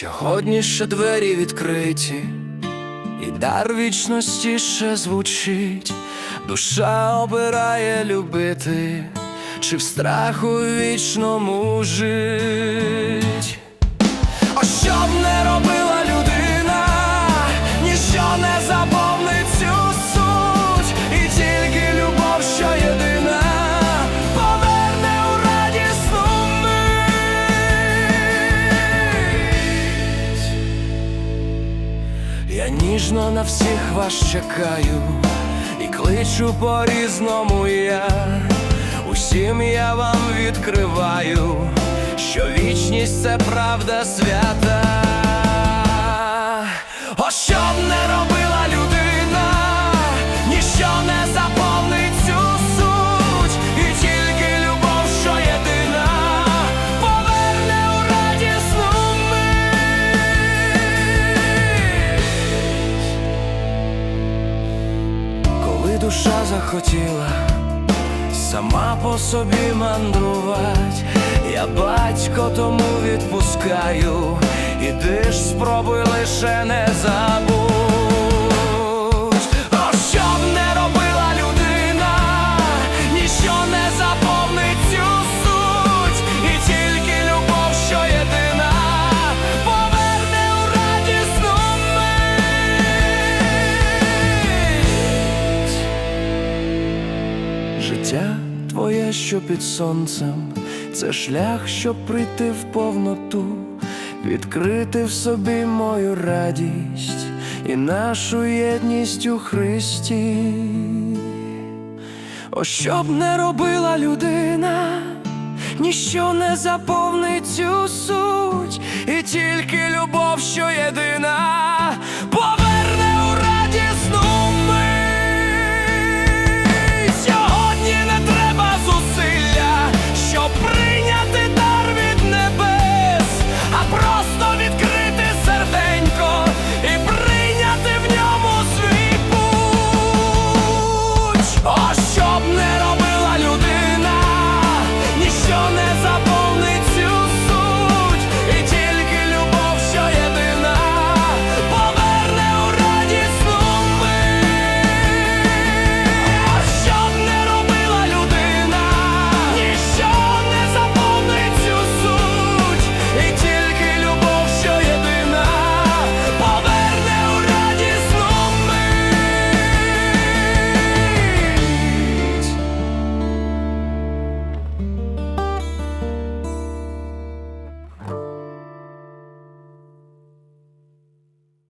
Сьогодні ще двері відкриті, і дар вічності ще звучить, душа обирає любити, чи в страху вічному жить. О, що б не робила ніжно на всіх вас чекаю і кличу по-різному я. Усім я вам відкриваю, що вічність це правда свята. О, що Душа захотіла сама по собі мандрувать, я батько тому відпускаю, іди ж спробуй лише не забудь. Що під сонцем, це шлях, щоб прийти в повноту, відкрити в собі мою радість і нашу єдність у Христі. О, що б не робила людина, ніщо не заповнить цю суть, і тільки любов, що єдина,